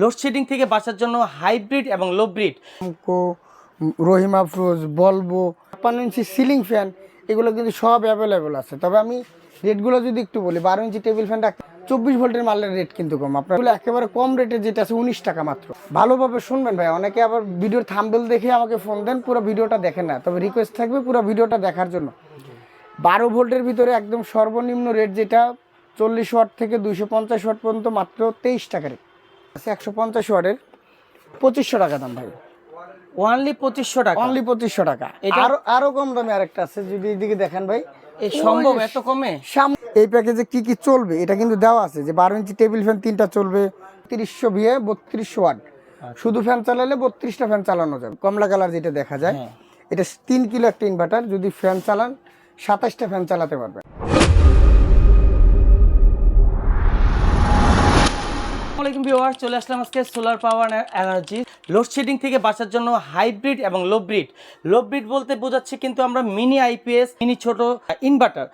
Load shedding থেকে বাঁচার জন্য হাইব্রিড এবং লো ব্রিড রহিমা আফরোজ বলব পাঁচ ইঞ্চি সিলিং ফ্যান এগুলো কিন্তু সব অ্যাভেলেবেল আছে। তবে আমি রেটগুলো যদি একটু বলি, বারো ইঞ্চি টেবিল ফ্যানটা চব্বিশ ভোল্টের মালের রেট কিন্তু কম। আপনার একেবারে কম রেটে যেটা আছে উনিশ টাকা মাত্র। ভালোভাবে শুনবেন ভাই, অনেকে আবার ভিডিওর থাম্বেল দেখে আমাকে ফোন দেন, পুরো ভিডিওটা দেখেন না। তবে রিকোয়েস্ট থাকবে পুরো ভিডিওটা দেখার জন্য। বারো ভোল্টের ভিতরে একদম সর্বনিম্ন রেট যেটা চল্লিশ ওয়াট থেকে দুইশো পঞ্চাশ ওয়াট পর্যন্ত মাত্র তেইশ টাকা রেট আছে একশো পঞ্চাশ ওয়াটের পঁচিশশো টাকা দাম ভাই। ওয়ানলি পঁচিশশো টাকা? অনলি পঁচিশশো টাকা। আরও আরও কম দামে আরেকটা আছে যদি এদিকে দেখেন ভাই। এই সম্ভব এত কমে? এই প্যাকেজে কি কি চলবে? এটা কিন্তু দেওয়া আছে যে বারো ইঞ্চি টেবিল ফ্যান তিনটা চলবে তিরিশশো ভিয়ে বত্রিশশো ওয়াট। শুধু ফ্যান চালালে বত্রিশটা ফ্যান চালানো যাবে। কমলা কালার যেটা দেখা যায় হ্যাঁ। এটা তিন কিলো একটা ইনভার্টার যদি ফ্যান চালান সাতাশটা ফ্যান চালাতে পারবেন। আসসালামাইকুম ভিউয়ার চলে আসলাম আজকে সোলার পাওয়ার এনার্জি লোডশেডিং থেকে বাঁচার জন্য হাইব্রিড এবং লো ব্রিড লো ব্রিড বলতে বোঝাচ্ছে কিন্তু আমরা মিনি আইপিএস মিনি ছোট ইনভার্টার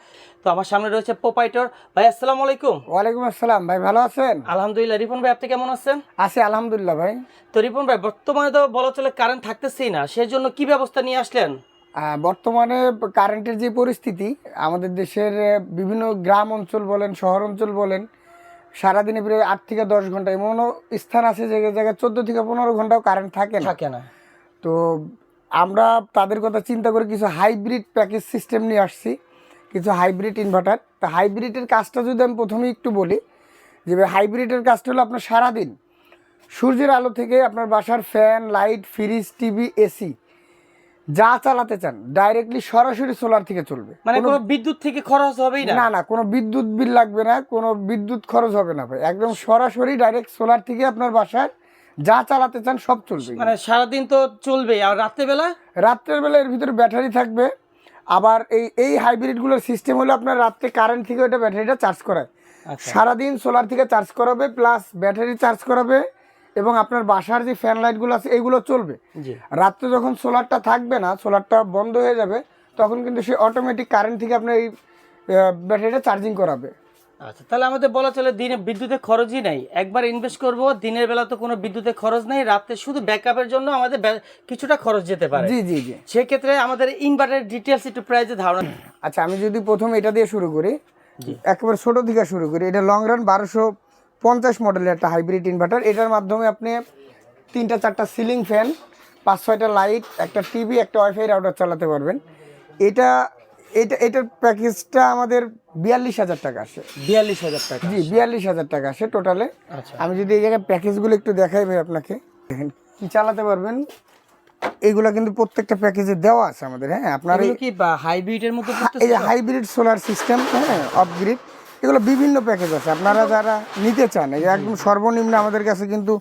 তো আমার সামনে রয়েছে প্রোপাইটর ভাই আসসালামু আলাইকুম। ওয়ালাইকুম আসসালাম ভাই ভালো আছেন? আলহামদুলিল্লাহ। রিপন ভাই আপনি কেমন আছেন? আছি আলহামদুলিল্লাহ ভাই। তো রিপন ভাই বর্তমানে তো বলা চলে কারেন্ট থাকতেছেই না। সেই জন্য কি ব্যবস্থা নিয়ে আসলেন? বর্তমানে কারেন্টের যে পরিস্থিতি আমাদের দেশের বিভিন্ন গ্রাম অঞ্চল বলেন শহর অঞ্চল বলেন সারাদিনে প্রায় আট থেকে দশ ঘণ্টা এমনও স্থান আছে যে জায়গায় চোদ্দ থেকে পনেরো ঘন্টাও কারেন্ট থাকে না। থাকে না। তো আমরা তাদের কথা চিন্তা করে কিছু হাইব্রিড প্যাকেজ সিস্টেম নিয়ে আসছি কিছু হাইব্রিড ইনভার্টার তা হাইব্রিডের কাজটা যদি আমি প্রথমে একটু বলি যে হাইব্রিডের কাজটা হলো আপনার সারাদিন সূর্যের আলো থেকে আপনার বাসার fan light fridge TV AC যা চালাতে চান ডাইরেক্টলি সরাসরি সোলার থেকে চলবে। মানে কোনো বিদ্যুৎ থেকে খরচ হবেই না? না না কোনো বিদ্যুৎ বিল লাগবে না কোনো বিদ্যুৎ খরচ হবে না ভাই। একদম সরাসরি ডাইরেক্ট সোলার থেকে আপনার বাসার যা চালাতে চান সব চলবে। মানে সারাদিন তো চলবে আর রাত্রেবেলা? রাত্রের বেলা এর ভিতরে ব্যাটারি থাকবে। আবার এই এই হাইব্রিডগুলোর সিস্টেম হলো আপনার রাত্রে কারেন্ট থেকে ওটা ব্যাটারিটা চার্জ করায়। আচ্ছা। সারাদিন সোলার থেকে চার্জ করাবে প্লাস ব্যাটারি চার্জ করাবে। এবং আপনার বাসার যে ফ্যান লাইটগুলো আছে এগুলো চলবে। জি। রাত্রে যখন সোলারটা থাকবে না সোলারটা বন্ধ হয়ে যাবে তখন কিন্তু সে অটোমেটিক কারেন্ট থেকে আপনার এই ব্যাটারিটা চার্জিং করাবে। আচ্ছা তাহলে আমাদের বলা চলে দিনে বিদ্যুতের খরচই নাই। একবার ইনভেস্ট করব দিনের বেলা তো কোনো বিদ্যুতের খরচ নেই রাতে শুধু ব্যাকআপের জন্য আমাদের কিছুটা খরচ যেতে পারে। জি জি জি। সেক্ষেত্রে আমাদের ইনভার্টার ডিটেলস একটু প্রাইজে ধারণা আচ্ছা আমি যদি প্রথম এটা দিয়ে শুরু করি একেবারে ছোট থেকে শুরু করি এটা লং রান বারোশো পঞ্চাশ মডেলের একটা হাইব্রিড ইনভার্টার এটার মাধ্যমে আপনি তিনটা চারটা সিলিং ফ্যান পাঁচ ছয়টা লাইট একটা টিভি একটা ওয়াইফাই রাউটার চালাতে পারবেন। এটা এটা এটার প্যাকেজটা আমাদের বিয়াল্লিশ হাজার টাকা আসে। বিয়াল্লিশ হাজার টাকা জি বিয়াল্লিশ হাজার টাকা আসে টোটালে আচ্ছা। আমি যদি এই জায়গায় প্যাকেজগুলো একটু দেখাই ভাই আপনাকে। দেখেন কি চালাতে পারবেন? এগুলো কিন্তু প্রত্যেকটা প্যাকেজে দেওয়া আছে আমাদের হ্যাঁ? আপনার এই কি হাইব্রিডের মধ্যে এই যে হাইব্রিড সোলার সিস্টেম হ্যাঁ অফ গ্রিড এগুলো বিভিন্ন প্যাকেজ আছে। আপনারা যারা নিতে চান একদম সর্বনিম্ন আমাদের কাছে কিন্তু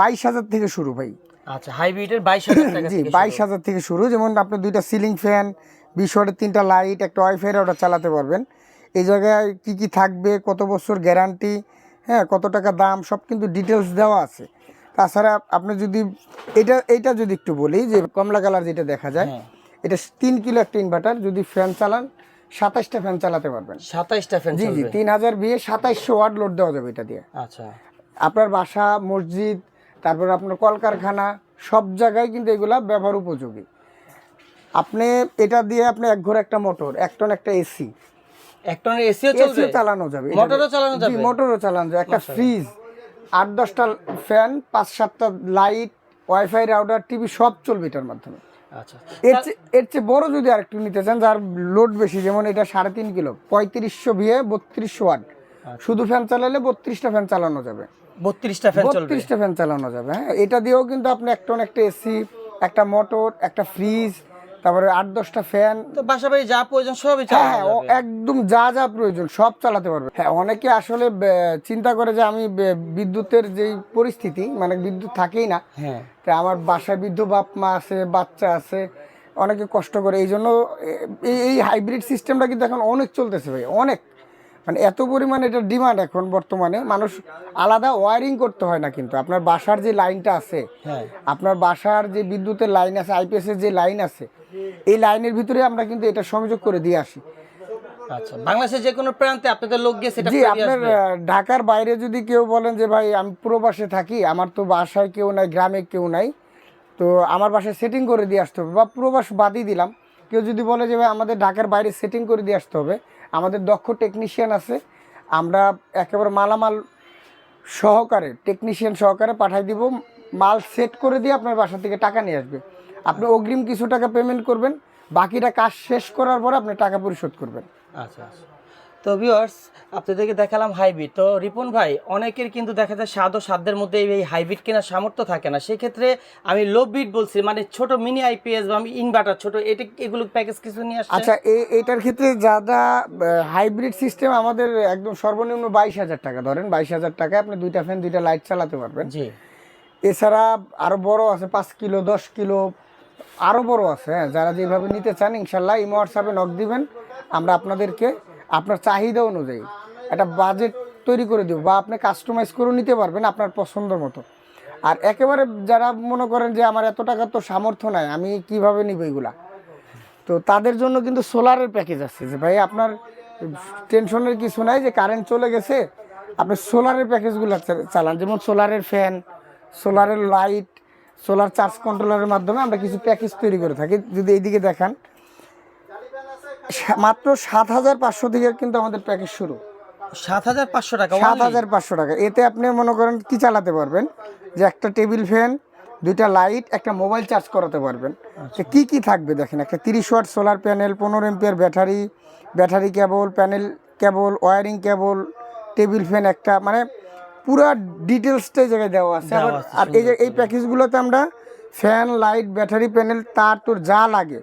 বাইশ হাজার থেকে শুরু ভাই। আচ্ছা হাইব্রিডের বাইশ হাজার জি বাইশ হাজার থেকে শুরু। যেমন আপনি দুইটা সিলিং ফ্যান বিশ ওয়াটের তিনটা লাইট একটা ওয়াইফাই ওটা চালাতে পারবেন। এই জায়গায় কি কি থাকবে কত বছর গ্যারান্টি হ্যাঁ কত টাকা দাম সব কিন্তু ডিটেলস দেওয়া আছে। তাছাড়া আপনি যদি এটা এটা যদি একটু বলি যে কমলা কালার যেটা দেখা যায় হ্যাঁ। এটা তিন কিলো একটা ইনভার্টার যদি ফ্যান চালান সাতাশটা ফ্যান চালাতে পারবেন। সাতাইশটা ফ্যান জি জি তিন হাজার বিয়ে সাতাইশশো ওয়াট লোড দেওয়া যাবে এটা দিয়ে। আচ্ছা। আপনার বাসা মসজিদ তারপর আপনার কলকারখানা সব জায়গায় কিন্তু এগুলা ব্যবহার উপযোগী। আপনি এটা দিয়ে আপনি এক ঘরে একটা মোটর এক টন একটা এসি এক টনের এসিও চলবে? এসিও চালানো যাবে মোটরও। চালানো যাবে? মোটরও চালানো যাবে। একটা ফ্রিজ আট দশটা ফ্যান পাঁচ সাতটা লাইট ওয়াইফাই রাউটার টিভি সব চলবে এটার মাধ্যমে। আচ্ছা। এর চেয়ে এর চেয়ে বড় যদি আরেকটু নিতে চান যার লোড বেশি যেমন এটা সাড়ে তিন কিলো পঁয়ত্রিশশো বিয়ে বত্রিশশো ওয়াট। শুধু ফ্যান চালালে বত্রিশটা ফ্যান চালানো যাবে। বত্রিশটা ফ্যান বত্রিশটা ফ্যান চালানো যাবে হ্যাঁ। এটা দিয়েও কিন্তু আপনি এক টন একটা এসি একটা মোটর একটা ফ্রিজ তারপরে আট দশটা ফ্যান। তো বাসা বাড়ি যা প্রয়োজন সবই হ্যাঁ হ্যাঁ একদম যা যা প্রয়োজন সব চালাতে পারবে। হ্যাঁ অনেকে আসলে চিন্তা করে যে আমি বিদ্যুতের যেই পরিস্থিতি মানে বিদ্যুৎ থাকেই না। হ্যাঁ। তা আমার বাসায় বৃদ্ধ বাপ মা আছে বাচ্চা আছে অনেকে কষ্ট করে। এই জন্য এই এই হাইব্রিড সিস্টেমটা কিন্তু এখন অনেক চলতেছে ভাই অনেক। মানে এত পরিমাণে এটা ডিমান্ড এখন বর্তমানে। মানুষ আলাদা ওয়ারিং করতে হয় না কিন্তু। আপনার বাসার যে লাইনটা আছে হ্যাঁ। আপনার বাসার যে বিদ্যুতের লাইন আছে আইপিএস এর যে লাইন আছে এই লাইনের ভিতরে আমরা কিন্তু এটা সংযোগ করে দিয়ে আসি। আচ্ছা বাংলাদেশের যে কোনো প্রান্তে আপনাদের লোক গিয়ে সেটা জি আপনার ঢাকার বাইরে যদি কেউ বলেন যে ভাই আমি প্রবাসে থাকি আমার তো বাসায় কেউ নাই গ্রামে কেউ নাই তো আমার বাসায় সেটিং করে দিয়ে আসতে হবে। বা প্রবাস বাদই দিলাম। কেউ যদি বলে যে ভাই আমাদের ঢাকার বাইরে সেটিং করে দিয়ে আসতে হবে আমাদের দক্ষ টেকনিশিয়ান আছে। আমরা একেবারে মালামাল সহকারে টেকনিশিয়ান সহকারে পাঠাই দিব। মাল সেট করে দিয়ে আপনার বাসা থেকে টাকা নিয়ে আসবে। আপনি অগ্রিম কিছু টাকা পেমেন্ট করবেন, বাকিটা কাজ শেষ করার পরে আপনি টাকা পরিশোধ করবেন। আচ্ছা আচ্ছা। তো ভিউয়ার্স আপনাদেরকে দেখালাম হাইব্রিড তো রিপন ভাই অনেকের কিন্তু দেখা যায় স্বাদ ও সাধ্যের মধ্যে এই হাইব্রিড কেনার সামর্থ্য থাকে না। সেক্ষেত্রে আমি লো বিট বলছি মানে ছোট মিনি আইপিএস বা আমি ইনভার্টার ছোট এটা এগুলো প্যাকেজ কিছু নিয়ে আসছে আচ্ছা এই এইটার ক্ষেত্রে যারা হাইব্রিড সিস্টেম আমাদের একদম সর্বনিম্ন বাইশ হাজার টাকা। ধরেন বাইশ হাজার টাকায় আপনি দুইটা ফ্যান দুইটা লাইট চালাতে পারবেন। জি। এছাড়া আরও বড় আছে পাঁচ কিলো দশ কিলো আরও বড় আছে হ্যাঁ যারা যেভাবে নিতে চান ইনশাল্লাহ ইমো হোয়াটসঅ্যাপে নক দিবেন। আমরা আপনাদেরকে আপনার চাহিদা অনুযায়ী একটা বাজেট তৈরি করে দেবো বা আপনি কাস্টমাইজ করে নিতে পারবেন আপনার পছন্দ মতো। আর একেবারে যারা মনে করেন যে আমার এত টাকার তো সামর্থ্য নাই, আমি কীভাবে নিব এগুলা? তো তাদের জন্য কিন্তু সোলারের প্যাকেজ আছে যে ভাই আপনার টেনশনের কিছু নাই যে কারেন্ট চলে গেছে, আপনি সোলারের প্যাকেজগুলো চালান। যেমন সোলারের ফ্যান সোলারের লাইট সোলার চার্জ কন্ট্রোলারের মাধ্যমে আমরা কিছু প্যাকেজ তৈরি করে থাকি। যদি এইদিকে দেখান মাত্র সাত হাজার পাঁচশো থেকে কিন্তু আমাদের প্যাকেজ শুরু। সাত হাজার পাঁচশো টাকা সাত হাজার পাঁচশো টাকা। এতে আপনি মনে করেন কি চালাতে পারবেন? যে একটা টেবিল ফ্যান দুইটা লাইট একটা মোবাইল চার্জ করাতে পারবেন। তো কি কি থাকবে দেখেন? একটা তিরিশ ওয়াট সোলার প্যানেল পনেরো ampere battery battery cable panel cable wiring cable table fan একটা মানে পুরো ডিটেলসটা এই জায়গায় দেওয়া আছে। আছে, আর এই যে এই প্যাকেজগুলোতে আমরা ফ্যান লাইট ব্যাটারি প্যানেল তার তোর যা লাগে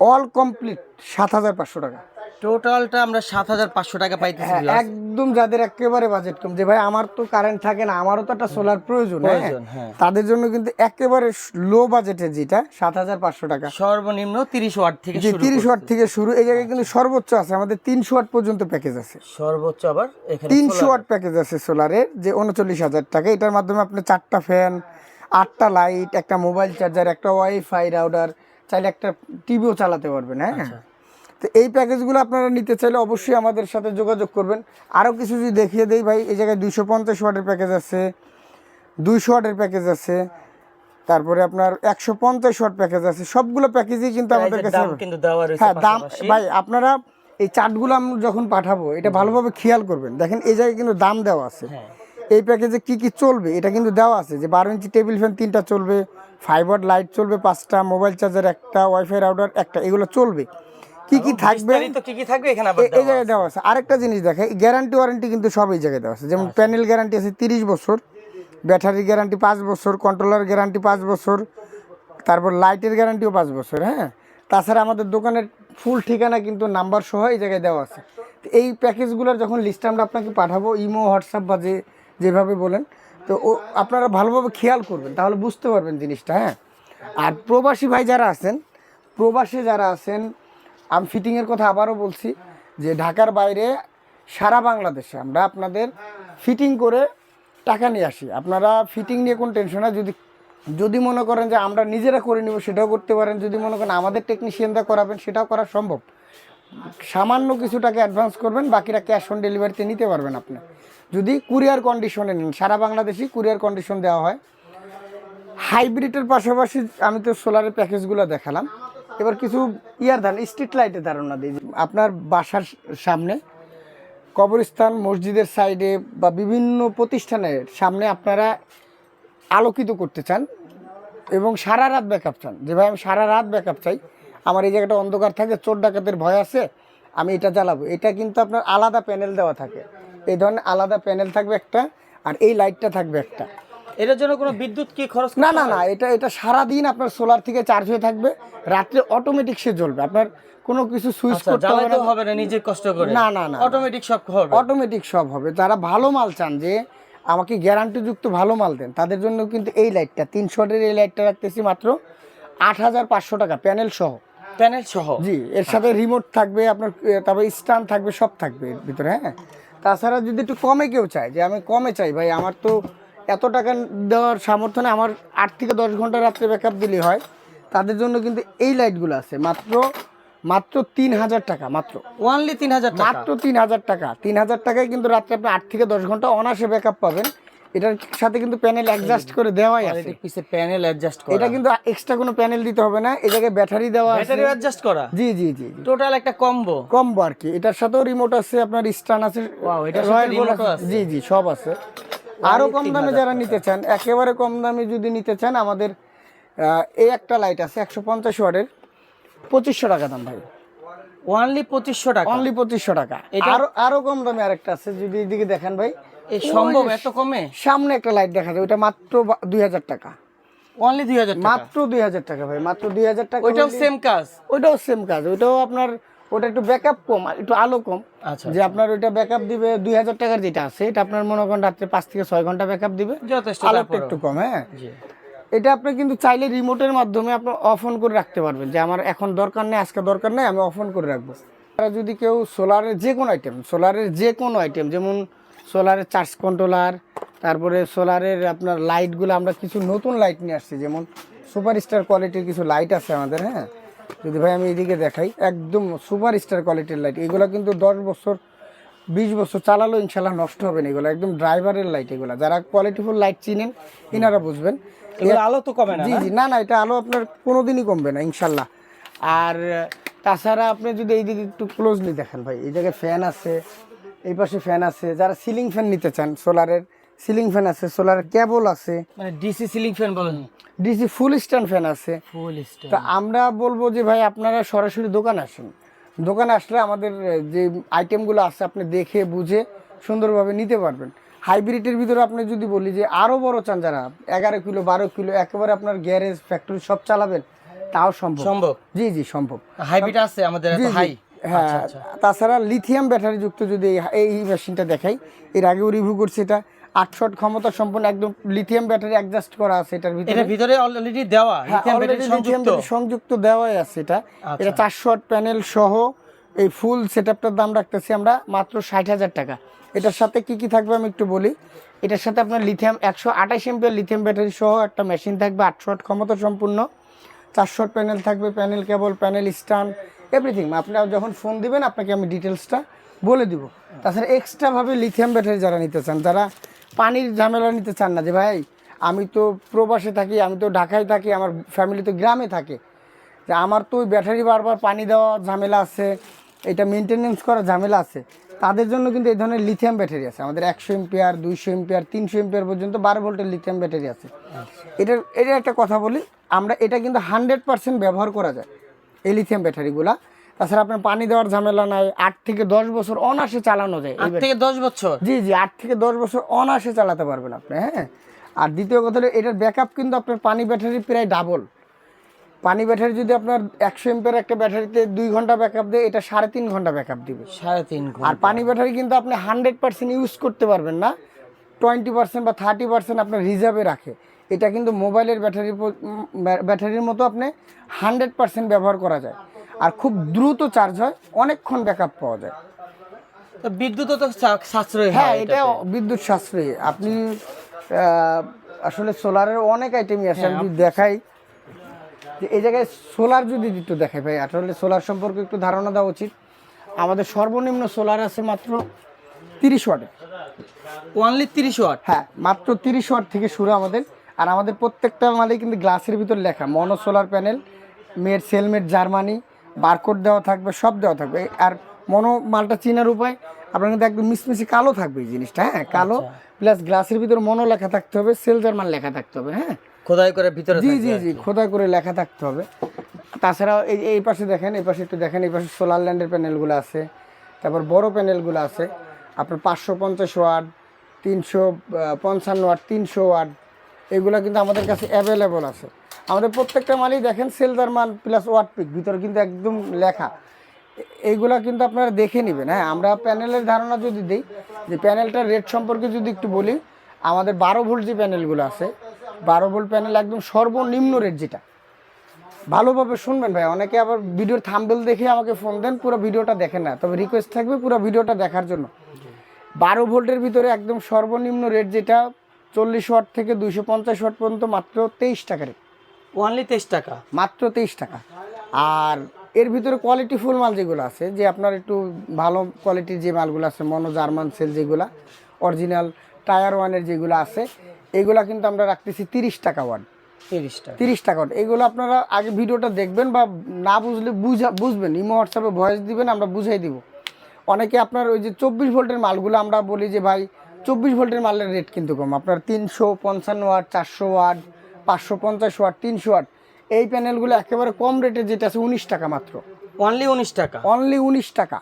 অল কমপ্লিট সাত হাজার পাঁচশো টাকা। টোটালটা আমরা সাত হাজার পাঁচশো টাকা পাইতেছি হ্যাঁ, একদম যাদের একেবারে বাজেট কম যে ভাই আমার তো কারেন্ট থাকে না আমারও তো একটা সোলার প্রয়োজন হ্যাঁ? হ্যাঁ। তাদের জন্য কিন্তু একেবারে লো বাজেটের যেটা সাত হাজার পাঁচশো টাকা। সর্বনিম্ন তিরিশ ওয়াট থেকে যে তিরিশ। ওয়াট থেকে শুরু এই জায়গায় কিন্তু সর্বোচ্চ আছে আমাদের তিনশো ওয়াট পর্যন্ত প্যাকেজ আছে। সর্বোচ্চ আবার তিনশো ওয়াট প্যাকেজ আছে সোলারের যে উনচল্লিশ হাজার টাকা। এটার মাধ্যমে আপনি চারটা ফ্যান আটটা লাইট একটা মোবাইল চার্জার একটা ওয়াইফাই রাউটার চাইলে একটা টিভিও চালাতে পারবেন হ্যাঁ? আচ্ছা। তো এই প্যাকেজগুলো আপনারা নিতে চাইলে অবশ্যই আমাদের সাথে যোগাযোগ করবেন। আরও কিছু যদি দেখিয়ে দেই ভাই এই জায়গায় দুইশো পঞ্চাশ ওয়াটের প্যাকেজ আছে দুইশো ওয়াটের প্যাকেজ আছে তারপরে আপনার একশো পঞ্চাশ ওয়াট প্যাকেজ আছে সবগুলো প্যাকেজই কিন্তু আমাদের কাছে হ্যাঁ দাম ভাই আপনারা এই চার্টগুলো আমি যখন পাঠাবো এটা ভালোভাবে খেয়াল করবেন। দেখেন এই জায়গায় কিন্তু দাম দেওয়া আছে। হ্যাঁ। এই প্যাকেজে কি কি চলবে এটা কিন্তু দেওয়া আছে যে বারো ইঞ্চি টেবিল ফ্যান তিনটা চলবে ফাইবার লাইট চলবে পাঁচটা মোবাইল চার্জার একটা ওয়াইফাই রাউটার একটা এগুলো চলবে। কি কি থাকবে? কি কি থাকবে এখানে এই জায়গায় দেওয়া আছে। আরেকটা জিনিস দেখে গ্যারান্টি ওয়ারেন্টি কিন্তু সব এই জায়গায় দেওয়া আছে। যেমন প্যানেল গ্যারান্টি আছে তিরিশ বছর ব্যাটারি গ্যারান্টি পাঁচ বছর কন্ট্রোলার গ্যারান্টি পাঁচ বছর তারপর লাইটের গ্যারান্টিও পাঁচ বছর হ্যাঁ? তাছাড়া আমাদের দোকানের ফুল ঠিকানা কিন্তু নাম্বার সহ এই জায়গায় দেওয়া আছে। তো এই প্যাকেজগুলোর যখন লিস্ট আমরা আপনাকে পাঠাবো ইমো হোয়াটসঅ্যাপ বা যে যেভাবে বলেন তো ও, আপনারা ভালোভাবে খেয়াল করবেন, তাহলে বুঝতে পারবেন জিনিসটা হ্যাঁ? আর প্রবাসী ভাই যারা আছেন, প্রবাসী যারা আছেন, আমি ফিটিংয়ের কথা আবারও বলছি যে ঢাকার বাইরে সারা বাংলাদেশে আমরা আপনাদের ফিটিং করে টাকা নিয়ে আসি। আপনারা ফিটিং নিয়ে কোনো টেনশন না, যদি যদি মনে করেন যে আমরা নিজেরা করে নিব, সেটাও করতে পারেন, যদি মনে করেন আমাদের টেকনিশিয়ানরা করাবেন, সেটাও করা সম্ভব। সামান্য কিছু টাকা অ্যাডভান্স করবেন, বাকিটা ক্যাশ অন ডেলিভারিতে নিতে পারবেন আপনি। যদি কুরিয়ার কন্ডিশনে নেন, সারা বাংলাদেশই কুরিয়ার কন্ডিশন দেওয়া হয়। হাইব্রিডের পাশাপাশি আমি তো সোলারের প্যাকেজগুলো দেখালাম। এবার কিছু ইয়ার ধান স্ট্রিট লাইটের ধারণা দিই। আপনার বাসার সামনে, কবরস্থান, মসজিদের সাইডে বা বিভিন্ন প্রতিষ্ঠানের সামনে আপনারা আলোকিত করতে চান এবং সারা রাত ব্যাকআপ চান। যে ভাই, আমি সারা রাত ব্যাকআপ চাই। আমার এই জায়গাটা অন্ধকার থাকে চোর ডাকাতের ভয় আছে আমি এটা জ্বালাবো। এটা কিন্তু আপনার আলাদা প্যানেল দেওয়া থাকে। এই ধরনের আলাদা প্যানেল থাকবে একটা আর এই লাইটটা থাকবে একটা। এটার জন্য কোনো বিদ্যুৎ কি খরচ না না না এটা এটা সারা দিন আপনার সোলার থেকে চার্জ হয়ে থাকবে। রাত্রে অটোমেটিক সে জ্বলবে। আপনার কোনো কিছু সুইচ আচ্ছা করতে হবে না। হবে না নিজে কষ্ট করে। না, না, না। অটোমেটিক সব হবে। অটোমেটিক সব হবে। যারা ভালো মাল চান যে আমাকে গ্যারান্টিযুক্ত ভালো মাল দেন তাদের জন্য কিন্তু এই লাইটটা তিনশো এই লাইটটা রাখতেছি মাত্র আট হাজার পাঁচশো টাকা প্যানেল সহ। প্যানেল সহ। জি এর সাথে রিমোট থাকবে আপনার তারপরে স্ট্যান্ড থাকবে সব থাকবে এর ভিতরে হ্যাঁ? তাছাড়া যদি একটু কমে কেউ চায় যে আমি কমে চাই ভাই আমার তো এত টাকা দেওয়ার সামর্থ্য না আমার আট থেকে দশ ঘণ্টা রাত্রে ব্যাকআপ দিলে হয় তাদের জন্য কিন্তু এই লাইটগুলো আছে মাত্র মাত্র তিন হাজার টাকা মাত্র। ওয়ানলি তিন হাজার মাত্র তিন হাজার টাকা তিন হাজার টাকায় কিন্তু রাত্রে আপনি আট থেকে দশ ঘণ্টা অনাসে ব্যাকআপ পাবেন এটার সাথে কিন্তু প্যানেল অ্যাডজাস্ট করে দেওয়াই আছে। এটা পিছে প্যানেল অ্যাডজাস্ট করা। এটা কিন্তু এক্সট্রা কোনো প্যানেল দিতে হবে না এই জায়গায় ব্যাটারি দেওয়া আছে। ব্যাটারি অ্যাডজাস্ট করা? জি জি জি। টোটাল একটা কম্বো কম্বো আর কি। এটার সাথেও রিমোট আছে আপনার স্টান আছে এটার সাথে রয়্যাল ও আছে। জি জি সব আছে। আরও কম দামে যারা নিতে চান একেবারে কম দামে যদি নিতে চান আমাদের এই একটা লাইট আছে একশো পঞ্চাশ ওয়াটের পঁচিশশো টাকা দাম ভাই। ওয়ানলি পঁচিশশো টাকা? অনলি পঁচিশশো টাকা। এটা- আরও আরও কম দামে আরেকটা আছে যদি এদিকে দেখেন ভাই। এই সম্ভব এত কমে? সামনে একটা লাইট দেখা যায় ওইটা মাত্র দুই হাজার টাকা। ওয়ানলি দুই হাজার মাত্র দুই হাজার টাকা ভাই মাত্র দুই হাজার টাকা ওইটাও সেম কাজ? ওইটাও সেম কাজ ওইটাও আপনার ওটা একটু ব্যাকআপ কম একটু আলো কম। আচ্ছা যে আপনার ওইটা ব্যাকআপ দিবে দুই হাজার টাকার যেটা আছে এটা আপনার মনে করেন রাত্রে পাঁচ থেকে ছয় ঘণ্টা ব্যাকআপ দিবে। যথেষ্ট আলোটা একটু কম হ্যাঁ? এটা আপনি কিন্তু চাইলে রিমোটের মাধ্যমে আপনি অফ অন করে রাখতে পারবেন যে আমার এখন দরকার নেই আজকে দরকার নেই আমি অফ অন করে রাখব। তারা যদি কেউ সোলারের যে কোনো আইটেম সোলারের যে কোনো আইটেম যেমন সোলারের চার্জ কন্ট্রোলার তারপরে সোলারের আপনার লাইটগুলো আমরা কিছু নতুন লাইট নিয়ে আসছি যেমন সুপার স্টার কোয়ালিটির কিছু লাইট আছে আমাদের হ্যাঁ? যদি ভাই আমি এদিকে দেখাই একদম সুপার স্টার কোয়ালিটির লাইট এগুলো কিন্তু দশ বছর বিশ বছর চালালো ইনশাল্লাহ নষ্ট হবে না এগুলো একদম ড্রাইভারের লাইট এগুলো। যারা কোয়ালিটিফুল লাইট চিনেন এনারা বুঝবেন। এগুলো আলো তো কমে না জি জি না না এটা আলো আপনার কোনোদিনই কমবে না ইনশাল্লাহ। আর তাছাড়া আপনি যদি এইদিকে একটু ক্লোজলি দেখেন ভাই এই জায়গায় ফ্যান আছে এই পাশে ফ্যান আছে। যারা সিলিং ফ্যান নিতে চান সোলারের সিলিং ফ্যান আছে সোলার কেবল আছে। মানে ডিসি সিলিং ফ্যান বলেন। ডিসি ফুল স্ট্যান্ড ফ্যান আছে। ফুল স্টার তা আমরা বলব যে ভাই আপনারা সরাসরি দোকান আসেন। দোকানে আসলে আমাদের যে আইটেমগুলো আছে আপনি দেখে বুঝে সুন্দরভাবে নিতে পারবেন। হাইব্রিডের ভিতরে আপনি যদি বলি যে আরও বড় চান যারা এগারো কিলো বারো কিলো একেবারে আপনার গ্যারেজ ফ্যাক্টরি সব চালাবেন তাও সম্ভব। সম্ভব? জি জি সম্ভব। হাইব্রিড আছে আমাদের। হাই হ্যাঁ তাছাড়া লিথিয়াম ব্যাটারি যুক্ত যদি এই- মেশিনটা দেখাই এর আগেও রিভিউ করছি এটা আটশো ক্ষমতা সম্পন্ন একদম লিথিয়াম ব্যাটারি অ্যাডজাস্ট করা আছে এটার ভিতরে। ভিতরে অলরেডি দেওয়া লিথিয়াম ব্যাটারি সংযুক্ত? সংযুক্ত দেওয়াই আছে এটা। আচ্ছা। এটা চারশো ওয়াট প্যানেল সহ এই ফুল সেটআপটার দাম রাখতেছি আমরা মাত্র ষাট হাজার টাকা। এটার সাথে কি কি থাকবে আমি একটু বলি। এটার সাথে আপনার লিথিয়াম একশো আঠাশ এমপিয়ার লিথিয়াম ব্যাটারি সহ একটা মেশিন থাকবে আটশো ওয়াট ক্ষমতা সম্পূর্ণ চারশো প্যানেল থাকবে panel cable panel stand everything আপনারা যখন ফোন দিবেন, আপনাকে আমি ডিটেলসটা বলে দিব। তাছাড়া এক্সট্রাভাবে লিথিয়াম ব্যাটারি যারা নিতে চান, যারা পানির ঝামেলা নিতে চান না, যে ভাই, আমি তো প্রবাসে থাকি, আমি তো ঢাকায় থাকি, আমার ফ্যামিলি তো গ্রামে থাকে, যে আমার তো ওই ব্যাটারি বারবার পানি দেওয়া ঝামেলা আছে, এটা মেনটেনেন্স করা ঝামেলা আছে, তাদের জন্য কিন্তু এই ধরনের লিথিয়াম ব্যাটারি আছে। আমাদের একশো এমপিআর দুইশো এমপিআর তিনশো এমপিআর পর্যন্ত বারো ভোল্টের লিথিয়াম ব্যাটারি আছে। এটার এটা একটা কথা বলি, আমরা এটা কিন্তু হান্ড্রেড পার্সেন্ট ব্যবহার করা যায়। এই লিথিয়াম ব্যাটারিগুলা তাছাড়া আপনার পানি দেওয়ার ঝামেলা নাই আট থেকে দশ বছর অনাসে চালানো যায়। আট থেকে দশ বছর? জি জি আট থেকে দশ বছর অনায়াসে চালাতে পারবেন আপনি হ্যাঁ? আর দ্বিতীয় কথা হলো এটার ব্যাকআপ কিন্তু আপনার পানি ব্যাটারি প্রায় ডাবল পানি ব্যাটারি যদি আপনার একশো এমপের একটা ব্যাটারিতে দুই ঘণ্টা ব্যাকআপ দেয় এটা সাড়ে তিন ঘণ্টা ব্যাকআপ দিবে। সাড়ে তিন আর পানি ব্যাটারি কিন্তু আপনি হান্ড্রেড পার্সেন্ট ইউজ করতে পারবেন না। টোয়েন্টি পার্সেন্ট বা থার্টি পার্সেন্ট আপনার রিজার্ভে রাখে। এটা কিন্তু মোবাইলের ব্যাটারি ব্যাটারির মতো আপনি হান্ড্রেড পার্সেন্ট ব্যবহার করা যায়। আর খুব দ্রুত চার্জ হয় অনেকক্ষণ ব্যাকআপ পাওয়া যায়। তো বিদ্যুৎ তো সাশ্রয় হ্যাঁ এটা বিদ্যুৎ সাশ্রয়ী। আপনি আসলে সোলারের অনেক আইটেমই আছে আমি দেখাই যে এই জায়গায় সোলার যদি একটু দেখাই ভাই আসলে সোলার সম্পর্কে একটু ধারণা দেওয়া উচিত। আমাদের সর্বনিম্ন সোলার আছে মাত্র তিরিশ ওয়াটের। ওয়ানলি তিরিশ ওয়াট? হ্যাঁ মাত্র তিরিশ ওয়াট থেকে শুরু আমাদের। আর আমাদের প্রত্যেকটা মালে কিন্তু গ্লাসের ভিতর লেখা। Mono solar panel made cell made Germany barcode দেওয়া থাকবে সব দেওয়া থাকবে। আর মনো মালটা চিনার উপায় আপনার কিন্তু একদম মিসমিসি কালো থাকবে এই জিনিসটা হ্যাঁ কালো। প্লাস গ্লাসের ভিতর মনো লেখা থাকতে হবে সেল জার্মান লেখা থাকতে হবে হ্যাঁ। খোদাই করে ভিতরে জি জি জি কি। খোদা করে লেখা থাকতে হবে। তাছাড়াও এই এই পাশে দেখেন এই পাশে একটু দেখেন এই পাশে সোলার ল্যান্ডের প্যানেলগুলো আছে। তারপর বড় প্যানেলগুলো আছে। আপনার পাঁচশো পঞ্চাশ ওয়াট তিনশো পঞ্চান্ন ওয়াট তিনশো ওয়াট এগুলো কিন্তু আমাদের কাছে অ্যাভেলেবল আছে। আমাদের প্রত্যেকটা মালই দেখেন সেলদার মান প্লাস ওয়াট পিক ভিতরে কিন্তু একদম লেখা। এইগুলা কিন্তু আপনারা দেখে নেবেন হ্যাঁ? আমরা প্যানেলের ধারণা যদি দিই, যে প্যানেলটার রেট সম্পর্কে যদি একটু বলি, আমাদের বারো ভোল্ট যে প্যানেলগুলো আছে, বারো ভোল্ট প্যানেল একদম সর্বনিম্ন রেট যেটা। ভালোভাবে শুনবেন ভাই, অনেকে আবার ভিডিওর থাম্বেল দেখে আমাকে ফোন দেন, পুরো ভিডিওটা দেখেন না, তবে রিকোয়েস্ট থাকবে পুরো ভিডিওটা দেখার জন্য। বারো ভোল্টের ভিতরে একদম সর্বনিম্ন রেট যেটা চল্লিশ ওয়াট থেকে দুইশো পঞ্চাশ ওয়াট পর্যন্ত মাত্র তেইশ টাকা রেট ওয়ানলি তেইশ টাকা? মাত্র তেইশ টাকা। আর এর ভিতরে কোয়ালিটি ফুল মাল যেগুলো আছে যে আপনার একটু ভালো কোয়ালিটির যে মালগুলো আছে মনো জার্মান সেল যেগুলো অরিজিনাল টায়ার ওয়ানের যেগুলো আছে এগুলা কিন্তু আমরা রাখতেছি তিরিশ টাকা ওয়ান। তিরিশ টাকা। তিরিশ টাকা ওয়ান। এগুলো আপনারা আগে ভিডিওটা দেখবেন বা না বুঝলে বুঝা বুঝবেন ইমো হোয়াটসঅ্যাপে ভয়েস দিবেন আমরা বুঝাই দিব। অনেকে আপনার ওই যে চব্বিশ ভোল্টের মালগুলো আমরা বলি যে ভাই চব্বিশ ভোল্টের মালের রেট কিন্তু কম। আপনার তিনশো পঞ্চান্ন ওয়াট চারশো ওয়াট পাঁচশো পঞ্চাশ ওয়াট তিনশো ওয়াট এই প্যানেলগুলো একেবারে কম রেটে যেটা আছে উনিশ টাকা মাত্র। অনলি উনিশ টাকা? অনলি উনিশ টাকা।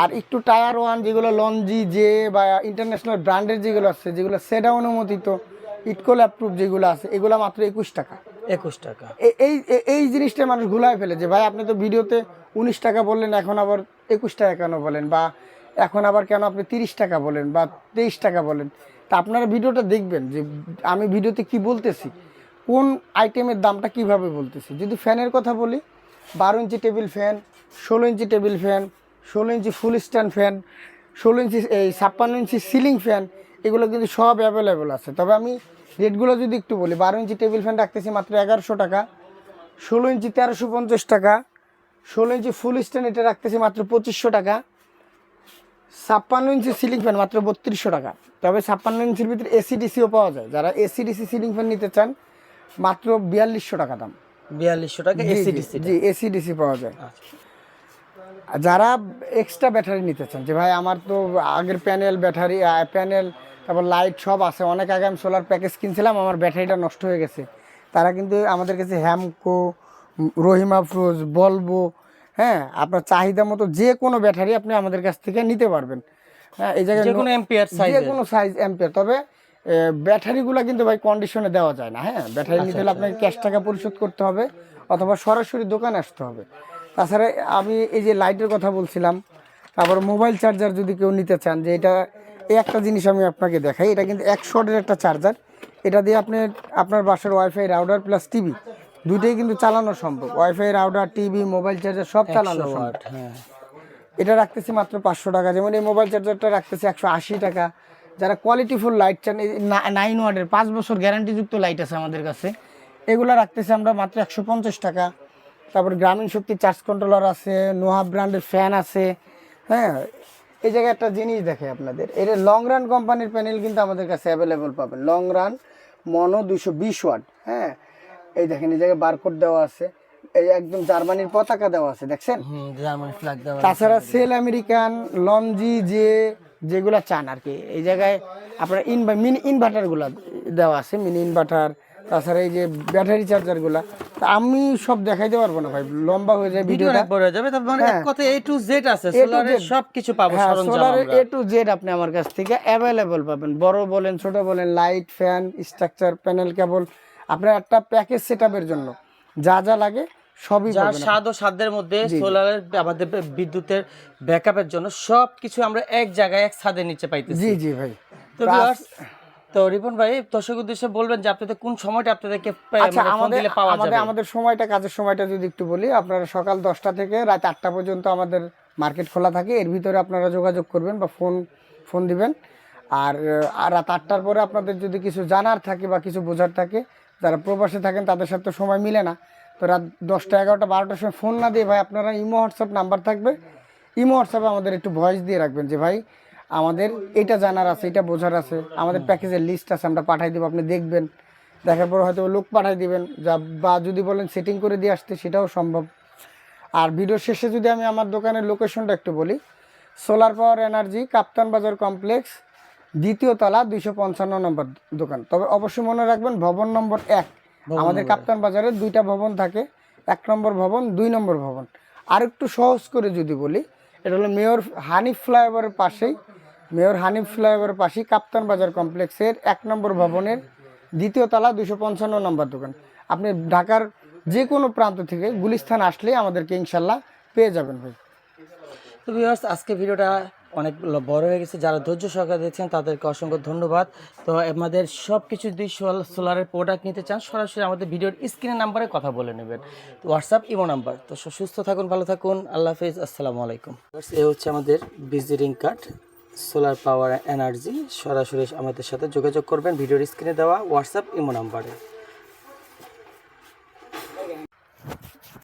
আর একটু টায়ার ওয়ান যেগুলো লঞ্জি জে বা ইন্টারন্যাশনাল ব্র্যান্ডের যেগুলো আছে যেগুলো সেটা অনুমোদিত ইটকোল অ্যাপ্রুভ যেগুলো আছে এগুলো মাত্র একুশ টাকা। একুশ টাকা। এই এই জিনিসটা মানুষ ঘুলায় ফেলে যে ভাই আপনি তো ভিডিওতে উনিশ টাকা বললেন এখন আবার একুশ টাকা কেন বলেন? বা এখন আবার কেন আপনি তিরিশ টাকা বলেন বা তেইশ টাকা বলেন? তা আপনারা ভিডিওটা দেখবেন যে আমি ভিডিওতে কি বলতেছি, কোন আইটেমের দামটা কীভাবে বলতেছি। যদি ফ্যানের কথা বলি, বারো ইঞ্চি টেবিল ফ্যান, ষোলো ইঞ্চি টেবিল ফ্যান, ষোলো ইঞ্চি ফুল স্ট্যান্ড ফ্যান, ষোলো ইঞ্চি এই ছাপ্পান্ন ইঞ্চি সিলিং ফ্যান, এগুলো কিন্তু সব অ্যাভেলেবেল আছে। তবে আমি রেটগুলো যদি একটু বলি, বারো ইঞ্চি টেবিল ফ্যান রাখতেছি মাত্র এগারোশো টাকা, ষোলো ইঞ্চি তেরোশো পঞ্চাশ টাকা, ষোলো ইঞ্চি ফুল স্ট্যান্ড এটা রাখতেছি মাত্র পঁচিশশো টাকা ছাপ্পান্ন ইঞ্চি সিলিং ফ্যান মাত্র বত্রিশশো টাকা। তবে ছাপ্পান্ন ইঞ্চির ভিতরে এসিডিসিও পাওয়া যায়। যারা এসিডিসি সিলিং ফ্যান নিতে চান মাত্র বিয়াল্লিশশো টাকা দাম। বিয়াল্লিশশো টাকা এসিডিসি জি এসিডিসি পাওয়া যায়। আচ্ছা। যারা এক্সট্রা ব্যাটারি নিতে চান যে ভাই আমার তো আগের প্যানেল ব্যাটারি প্যানেল তারপর লাইট সব আছে। অনেক আগে আমি সোলার প্যাকেজ কিনছিলাম আমার ব্যাটারিটা নষ্ট হয়ে গেছে। তারা কিন্তু আমাদের কাছে হ্যামকো রহিমা ফ্রোজ বলব হ্যাঁ আপনার চাহিদা মতো যে কোনো ব্যাটারি আপনি আমাদের কাছ থেকে নিতে পারবেন। হ্যাঁ এই জায়গায় যে কোনো এম্পিয়ার যে কোনো সাইজ অ্যাম্পিয়ার তবে ব্যাটারিগুলো কিন্তু ভাই কন্ডিশনে দেওয়া যায় না হ্যাঁ? ব্যাটারি নিতে হলে আপনাকে ক্যাশ টাকা পরিশোধ করতে হবে অথবা সরাসরি দোকানে আসতে হবে। তাছাড়া আমি এই যে লাইটের কথা বলছিলাম তারপর মোবাইল চার্জার যদি কেউ নিতে চান যে এটা এই একটা জিনিস আমি আপনাকে দেখাই এটা কিন্তু এক শটের একটা চার্জার এটা দিয়ে আপনি আপনার বাসার ওয়াইফাই রাউডার প্লাস টিভি দুইটাই কিন্তু চালানো সম্ভব। WiFi router TV mobile charger সব চালানো সম্ভব। হ্যাঁ। এটা রাখতেছি মাত্র পাঁচশো টাকা। যেমন এই মোবাইল চার্জারটা রাখতেছি একশো আশি টাকা। যারা কোয়ালিটিফুল লাইট চান এই নাইন ওয়ার্ডের পাঁচ বছর গ্যারান্টিযুক্ত লাইট আছে আমাদের কাছে এগুলো রাখতেছি আমরা মাত্র একশো পঞ্চাশ টাকা। তারপর গ্রামীণ শক্তি চার্জ কন্ট্রোলার আছে নোহা ব্র্যান্ডের ফ্যান আছে হ্যাঁ। এই জায়গায় একটা জিনিস দেখে আপনাদের। এটা লং রান কোম্পানির প্যানেল কিন্তু আমাদের কাছে অ্যাভেলেবল পাবেন। লং রান মনো দুশো বিশ ওয়াট হ্যাঁ। এই দেখেন এই জায়গায় বারকোড দেওয়া আছে। এই একদম জার্মানির পতাকা দেওয়া আছে দেখছেন? হুম ফ্ল্যাগ দেওয়া তাছাড়া সেল আমেরিকান লঞ্জি যে যেগুলো চান আর কি। এই জায়গায় আপনার ইনভা মিনি ইনভার্টারগুলো দেওয়া আছে মিনি ইনভার্টার তাছাড়া এই যে ব্যাটারি চার্জারগুলো তা আমি সব দেখাইতে পারব না ভাই লম্বা হয়ে যায় ভিডিও বড় হয়ে যাবে তার মানে এক কথায় এ টু জেড আছে সোলারের Z। সব কিছু পাবো হ্যাঁ সরঞ্জাম সোলারের এ টু জেড আপনি আমার কাছ থেকে অ্যাভেলেবল পাবেন। বড় বলেন ছোট বলেন light fan structure panel cable আপনার একটা প্যাকেজ সেটআপের জন্য। যা যা লাগে সবই পাবেন স্বাদ ও সাধ্যের মধ্যে সোলারের আমাদের বিদ্যুতের ব্যাকআপের জন্য সব কিছু আমরা এক জায়গায় এক ছাদের নিচে পাইতেছি। জি জি ভাই। তো তো রিপন ভাই দর্শক উদ্দেশ্যে বলবেন যে আপনাদের কোন সময়টা আপনাদেরকে আচ্ছা মানে আমাদের পাওয়া আমাদের যাবে? আমাদের সময়টা কাজের সময়টা যদি একটু বলি আপনারা সকাল দশটা থেকে রাত আটটা পর্যন্ত আমাদের মার্কেট খোলা থাকে। এর ভিতরে আপনারা যোগাযোগ করবেন বা ফোন ফোন দিবেন। আর আর রাত আটটার পরে আপনাদের যদি কিছু জানার থাকে বা কিছু বোঝার থাকে যারা প্রবাসে থাকেন তাদের সাথে তো সময় মিলে না। তো রাত দশটা এগারোটা বারোটার সময় ফোন না দিয়ে ভাই আপনারা ইমো হোয়াটসঅ্যাপ নাম্বার থাকবে। ইমো হোয়াটসঅ্যাপে আমাদের একটু ভয়েস দিয়ে রাখবেন যে ভাই আমাদের এটা জানার আছে এটা বোঝার আছে আমাদের প্যাকেজের লিস্ট আছে আমরা পাঠাই দেবো আপনি দেখবেন। দেখার পর হয়তো লোক পাঠাই দিবেন যা বা যদি বলেন সেটিং করে দিয়ে আসতে সেটাও সম্ভব। আর ভিডিও শেষে যদি আমি আমার দোকানের লোকেশনটা একটু বলি সোলার পাওয়ার এনার্জি কাপ্তান বাজার কমপ্লেক্স দ্বিতীয় তলা দুইশো পঞ্চান্ন নম্বর দোকান। তবে অবশ্যই মনে রাখবেন ভবন নম্বর এক। আমাদের কাপ্তান বাজারে দুইটা ভবন থাকে এক নম্বর ভবন দুই নম্বর ভবন। আর একটু সহজ করে যদি বলি এটা হলো মেয়র হানিফ ফ্লাইওভারের পাশেই। মেয়র হানিফ ফ্লাইওভারের পাশেই কাপ্তান বাজার কমপ্লেক্সের এক নম্বর ভবনের দ্বিতীয় তলা দুশো পঞ্চান্ন নম্বর দোকান। আপনি ঢাকার যে কোনো প্রান্ত থেকে গুলিস্থান আসলে আমাদেরকে ইনশাল্লাহ পেয়ে যাবেন ভাই। তো ভিউয়ার্স আজকে ভিডিওটা অনেক বড় হয়ে গেছে। যারা ধৈর্য সহকারে দেখছেন, তাদেরকে অসংখ্য ধন্যবাদ। তো আমাদের সব কিছু যদি সোলারের প্রোডাক্ট নিতে চান, সরাসরি আমাদের ভিডিওর স্ক্রিনের নাম্বারে কথা বলে নেবেন। হোয়াটসঅ্যাপ ইমো নাম্বার তো সুস্থ থাকুন, ভালো থাকুন। আল্লাহ হাফিজ। আসসালামু আলাইকুম। এ হচ্ছে আমাদের visiting card solar power energy সরাসরি আমাদের সাথে যোগাযোগ করবেন, ভিডিওর স্ক্রিনে দেওয়া হোয়াটসঅ্যাপ ইমো নাম্বারে